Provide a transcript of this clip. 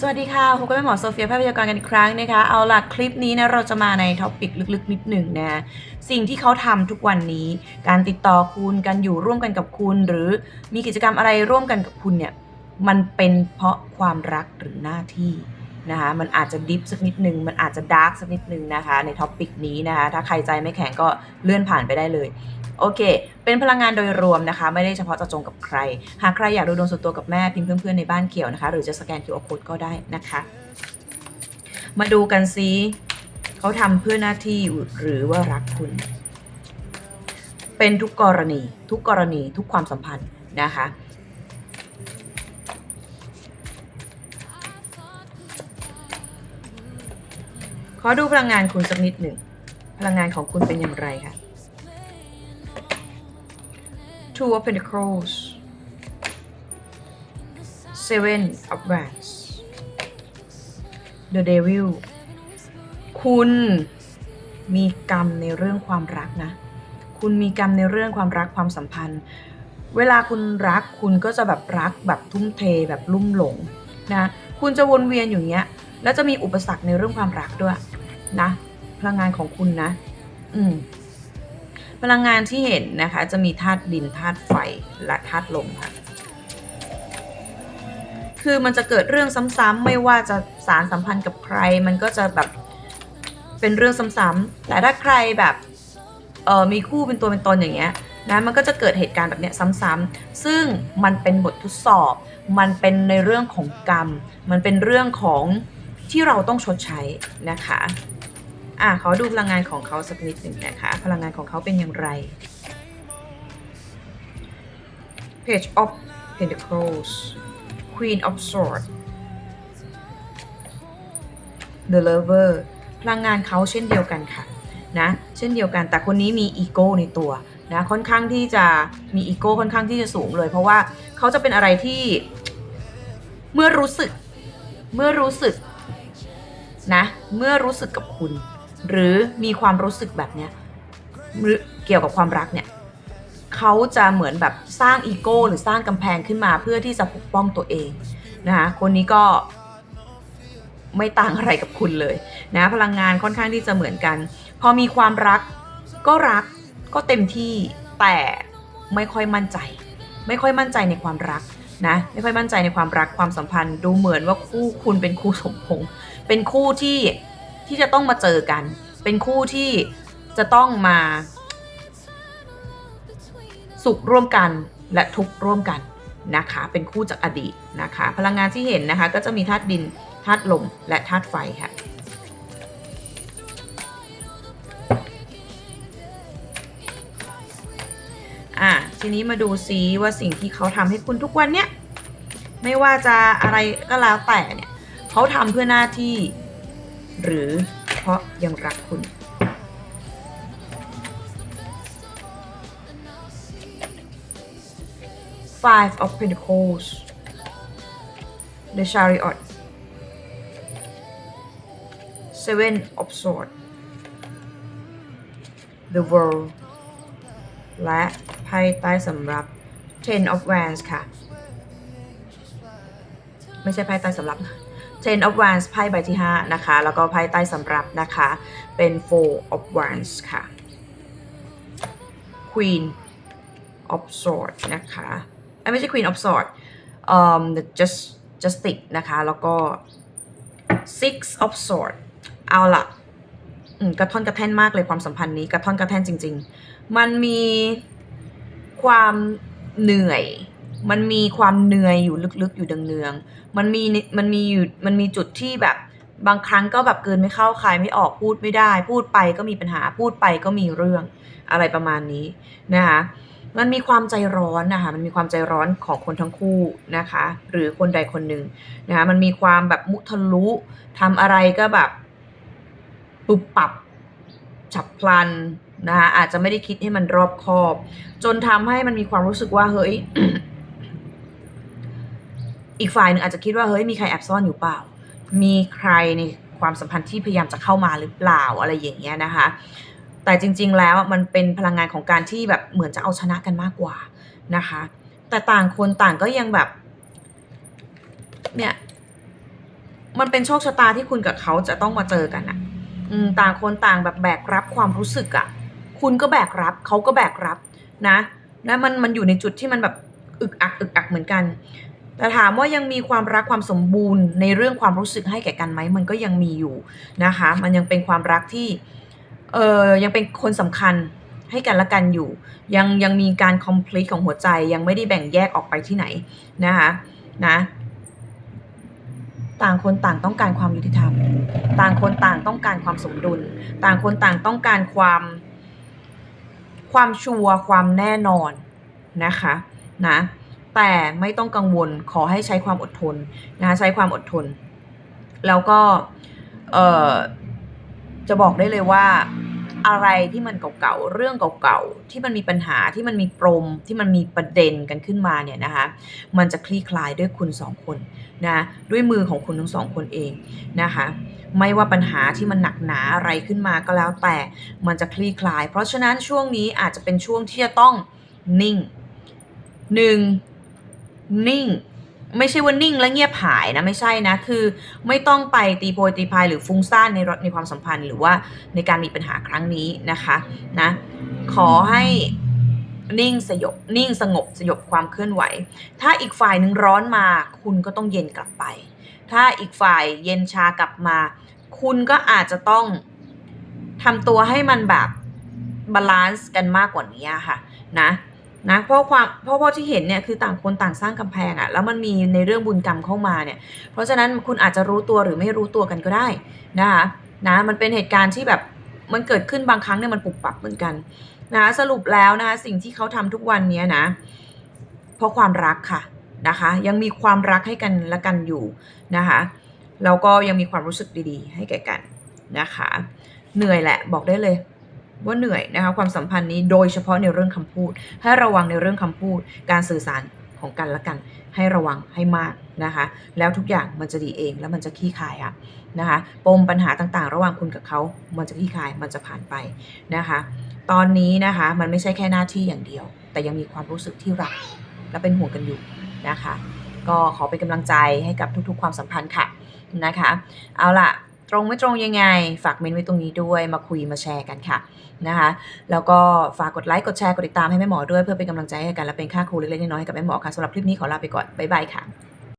สวัสดีค่ะพบกับแม่หมอโซเฟียแพทย์พยากรกันอีกครั้งนะคะ เอาล่ะคลิปนี้นะเราจะมาในท็อปิกลึกๆ นิดหนึ่งนะ สิ่งที่เขาทำทุกวันนี้ การติดต่อคุณการอยู่ร่วมกันกับคุณ หรือมีกิจกรรมอะไรร่วมกันกับคุณเนี่ย มันเป็นเพราะความรักหรือหน้าที่ นะคะมันอาจจะดิฟสักนิดนึง มันอาจจะดาร์กสักนิดนึงนะคะ ในท็อปิกนี้นะคะ ถ้าใครใจไม่แข็งก็เลื่อนผ่านไปได้เลยโอเค เป็นพลังงานโดยรวมนะคะ ไม่ได้เฉพาะเจาะจงกับใคร หากใครอยากดูดวงส่วนตัวกับแม่พิมพ์เพื่อนๆในบ้านเขียวนะคะ หรือจะสแกน QR code ก็ได้นะคะ มาดูกันซิเขาทำเพื่อหน้าที่หรือว่ารักคุณ เป็นทุกกรณี ทุกกรณีทุกความสัมพันธ์นะคะ ขอดูพลังงานคุณสักนิดหนึ่ง พลังงานของคุณเป็นอย่างไรคะ Two of Pentacles Seven of Wands The Devil คุณมีกรรมในเรื่องความรักนะ คุณมีกรรมในเรื่องความรักความสัมพันธ์ เวลาคุณรักคุณก็จะแบบรักแบบทุ่มเทแบบลุ่มหลงนะ คุณจะวนเวียนอยู่อย่างเงี้ย แล้วจะมีอุปสรรคในเรื่องความรักด้วยนะ พลังงานของคุณนะ อืมพลังงานที่เห็นนะคะ จะมีธาตุดินธาตุไฟและธาตุลมค่ะ คือมันจะเกิดเรื่องซ้ำๆไม่ว่าจะสารสัมพันธ์กับใคร มันก็จะแบบเป็นเรื่องซ้ำๆแต่ถ้าใครแบบเออมีคู่เป็นตัวเป็นตนอย่างเงี้ยนะมันก็จะเกิดเหตุการณ์แบบเนี้ยซ้ำๆ ซึ่งมันเป็นบททดสอบ มันเป็นในเรื่องของกรรม มันเป็นเรื่องของ ที่เราต้องชดใช้นะคะอะขอดูพลังงานของเขาสักนิดหนึ่งนะคะ พลังงานของเขาเป็นอย่างไร Page of Pentacles Queen of Swords The Lover พลังงานเขาเช่นเดียวกันค่ะนะเช่นเดียวกันแต่คนนี้มีอีโก้ในตัวนะค่อนข้างที่จะมีอีโก้ค่อนข้างที่จะสูงเลย เพราะว่าเขาจะเป็นอะไรที่เมื่อรู้สึกเมื่อรู้สึก นะเมื่อรู้สึกกับคุณ หรือมีความรู้สึกแบบเนี้ยเกี่ยวกับความรักเนี่ยเขาจะเหมือนแบบสร้างอีโก้หรือสร้างกำแพงขึ้นมาเพื่อที่จะปกป้องตัวเองนะคะคนนี้ก็ไม่ต่างอะไรกับคุณเลยนะพลังงานค่อนข้างที่จะเหมือนกัน พอมีความรักก็รักก็เต็มที่แต่ไม่ค่อยมั่นใจ ไม่ค่อยมั่นใจในความรักนะไม่ค่อยมั่นใจในความรักความสัมพันธ์ ดูเหมือนว่าคู่คุณเป็นคู่สมพงษ์ เป็นคู่ที่ที่จะต้องมาเจอกัน เป็นคู่ที่จะต้องมา สุขร่วมกันและทุกข์ร่วมกันนะคะ เป็นคู่จากอดีตนะคะ พลังงานที่เห็นนะคะ ก็จะมีธาตุดินธาตุลมและธาตุไฟค่ะอะทีนี้มาดูซิว่าสิ่งที่เขาทำให้คุณทุกวันเนี้ยไม่ว่าจะอะไรก็แล้วแต่เนี่ย เขาทำเพื่อหน้าที่ หรือเพราะยังรักคุณ Five of Pentacles The Chariot Seven of Swords The World และไพ่ใต้สำหรับ Ten of Wands ค่ะ ไม่ใช่ไพ่ใต้สำหรับ Ten of Wands ไพ่ใบที่ 5 นะคะ แล้วก็ไพ่ใต้สำรับนะคะ เป็น Four of Wands ค่ะ Queen of Swords นะคะไม่ใช่ Queen of Swords เอ่อ the just justice นะคะ แล้วก็ Six of Swords เอาละกระท่อนกระแท่นมากเลยความสัมพันธ์นี้กระท่อนกระแท่นจริง ๆ มันมีความเหนื่อย มันมีความเหนื่อยอยู่ลึกๆอยู่เนืองๆมันมีมันมีอยู่มันมีจุดที่แบบบางครั้งก็แบบเกินไม่เข้าคายไม่ออกพูดไม่ได้ พูดไปก็มีปัญหาพูดไปก็มีเรื่องอะไรประมาณนี้นะคะมันมีความใจร้อนนะคะมันมีความใจร้อนของคนทั้งคู่นะคะ หรือคนใดคนหนึ่งนะคะมันมีความแบบมุทะลุทำอะไรก็แบบปุบปับฉับพลันนะคะอาจจะไม่ได้คิดให้มันรอบคอบ จนทำให้มันมีความรู้สึกว่าเฮ้ย อีกฝ่ายหนึ่งอาจจะคิดว่าเฮ้ยมีใครแอบซ่อนอยู่เปล่า มีใครในความสัมพันธ์ที่พยายามจะเข้ามาหรือเปล่าอะไรอย่างเงี้ยนะคะ แต่จริง ๆ แล้วมันเป็นพลังงานของการที่แบบเหมือนจะเอาชนะกันมากกว่านะคะ แต่ต่างคนต่างก็ยังแบบ เนี่ย มันเป็นโชคชะตาที่คุณกับเขาจะต้องมาเจอกันอะต่างคนต่างแบบแบกรับความรู้สึกอะคุณก็แบกรับเขาก็แบกรับนะ และมันมันอยู่ในจุดที่มันแบบอึกอักอึกอักเหมือนกัน แต่ถามว่ายังมีความรักความสมบูรณ์ในเรื่องความรู้สึกให้แก่กันไหมมันก็ยังมีอยู่นะคะ มันยังเป็นความรักที่เออยังเป็นคนสำคัญให้กันและกันอยู่ ยังยังมีการ complete ของหัวใจยังไม่ได้แบ่งแยกออกไปที่ไหนนะคะนะต่างคนต่างต้องการความยุติธรรม ต่างคนต่างต้องการความสมดุล ต่างคนต่างต้องการความความชัวร์ความแน่นอนนะคะนะ แต่ไม่ต้องกังวลขอให้ใช้ความอดทนนะคะใช้ความอดทน แล้วก็จะบอกได้เลยว่าอะไรที่มันเก่าๆ เรื่องเก่าๆ ที่มันมีปัญหาที่มันมีปมที่มันมีประเด็นกันขึ้นมาเนี่ยนะคะ มันจะคลี่คลายด้วยคุณสองคนนะด้วยมือของคุณทั้งสองคนเองนะคะ ไม่ว่าปัญหาที่มันหนักหนาอะไรขึ้นมาก็แล้วแต่มันจะคลี่คลาย เพราะฉะนั้นช่วงนี้อาจจะเป็นช่วงที่จะต้องนิ่งหนึ่ง นิ่ง ไม่ใช่ว่านิ่งแล้วเงียบหายนะไม่ใช่นะ คือไม่ต้องไปตีโพยตีพายหรือฟุ้งซ่านในรถในความสัมพันธ์ หรือว่าในการมีปัญหาครั้งนี้นะคะนะขอให้นิ่งสยบนิ่งสงบสยบความเคลื่อนไหว ถ้าอีกฝ่ายหนึ่งร้อนมา คุณก็ต้องเย็นกลับไป ถ้าอีกฝ่ายเย็นชากลับมา คุณก็อาจจะต้องทำตัวให้มันแบบบาลานซ์กันมากกว่านี้ค่ะนะ นะเพราะความเพราะว่าที่เห็นเนี่ยคือต่างคนต่างสร้างกำแพงอะแล้วมันมีในเรื่องบุญกรรมเข้ามาเนี่ย เพราะฉะนั้นคุณอาจจะรู้ตัวหรือไม่รู้ตัวกันก็ได้นะคะนะมันเป็นเหตุการณ์ที่แบบมันเกิดขึ้นบางครั้งเนี่ยมันปุบปับเหมือนกันนะสรุปแล้วนะคะสิ่งที่เขาทำทุกวันเนี้ยนะ เพราะความรักค่ะนะคะยังมีความรักให้กันและกันอยู่นะคะแล้วก็ยังมีความรู้สึกดีๆ ให้แก่กันนะคะเหนื่อยแหละบอกได้เลย ว่าเหนื่อยนะคะความสัมพันธ์นี้โดยเฉพาะในเรื่องคำพูด ให้ระวังในเรื่องคำพูด การสื่อสารของกันและกัน ให้ระวังให้มากนะคะแล้วทุกอย่างมันจะดีเองแล้วมันจะคลี่คายอะนะคะปมปัญหาต่างๆ ระหว่างคุณกับเขา มันจะคลี่คายมันจะผ่านไปนะคะตอนนี้นะคะมันไม่ใช่แค่หน้าที่อย่างเดียว แต่ยังมีความรู้สึกที่รักและเป็นห่วงกันอยู่นะคะก็ขอเป็นกำลังใจให้กับทุกๆ ความสัมพันธ์ค่ะนะคะเอาล่ะ ตรงไม่ตรงยังไง ฝากเมนไว้ตรงนี้ด้วยมาคุยมาแชร์กันค่ะนะคะ แล้วก็ฝากกดไลค์กดแชร์กดติดตามให้แม่หมอด้วยเพื่อเป็นกำลังใจให้กันและเป็นค่าครูเล็กๆน้อยๆให้กับแม่หมอค่ะสำหรับคลิปนี้ขอลาไปก่อนบ๊ายบายค่ะ